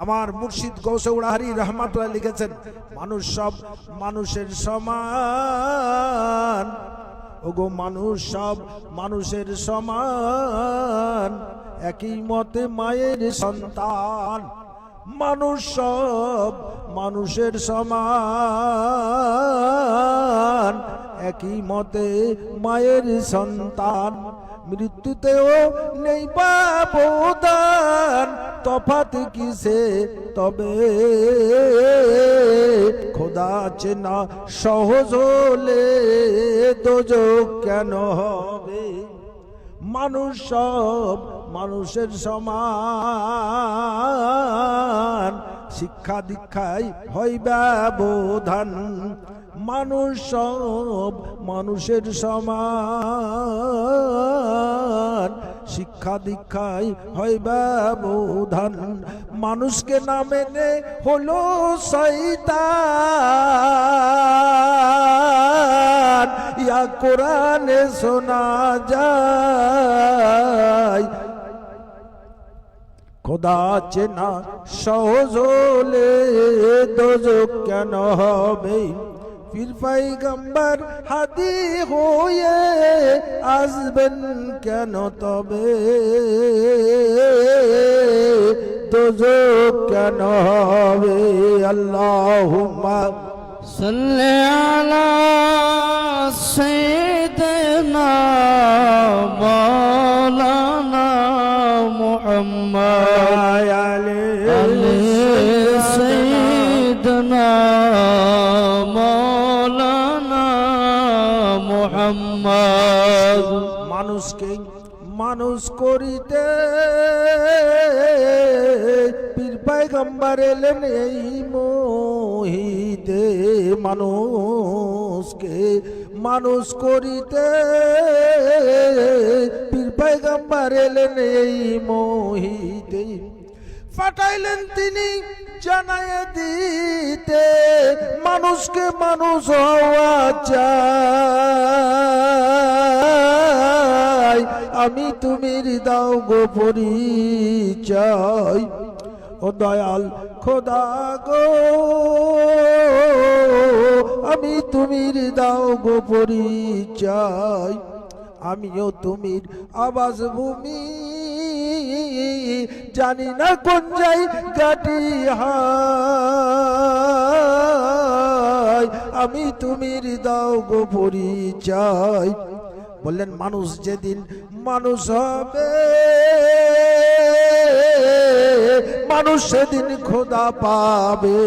আমার মুর্শিদ গৌসৌড়াহারি রহমাতুল্লাহ লিখেছেন, মানুষ সব মানুষের সমান। ওগো মানুষ সব মানুষের সমান, একই মতে মায়ের সন্তান। মানুষ সব মানুষের সমান। একই মতে মায়ের সন্তান, মৃত্যুতেও নেই বাবদান তফাত কিসে? তবে খোদা চেনা সহজ হলে দোজক কেন হবে? মানুষ সব মানুষের সমান। শিক্ষা দীক্ষায় হয় ব্যবধান। মানুষ সব মানুষের সমান। শিক্ষা দীক্ষায় হয় ব্যবধান। মানুষকে না মেনে হলো শৈতান ইয়া কোরআনে শোনা যায় খোদা চেনা সহজ হলে দোজক কেন হবে পীর পাইগাম্বার হাদি হয়ে আসবেন কেন তবে দোজক কেন হবে আল্লাহুম্মা صل على سيدنا মোহাম্মদ। মানুষকে, মানুষ করিতে। পীর পায়গম্বর এলেন এই মোহিতে। মানুষকে, মানুষ করিতে। পীর পায়গম্বর এলেন এই মোহিতে। পাঠাইলেন তিনি জানায় দিতে, মানুষকে মানুষ হওয়া চাই। আমি তুমি দাও গো পরিচয়, ও দয়াল খোদা গো। আমি তুমি দাও গো পরিচয়, আমিও তুমির আবাস ভূমি জানি না কোন যাই গাটি আমি তুমি দাও গো পরিচয়। বললেন, মানুষ যেদিন মানুষ হবে, মানুষ সেদিন খোদা পাবে।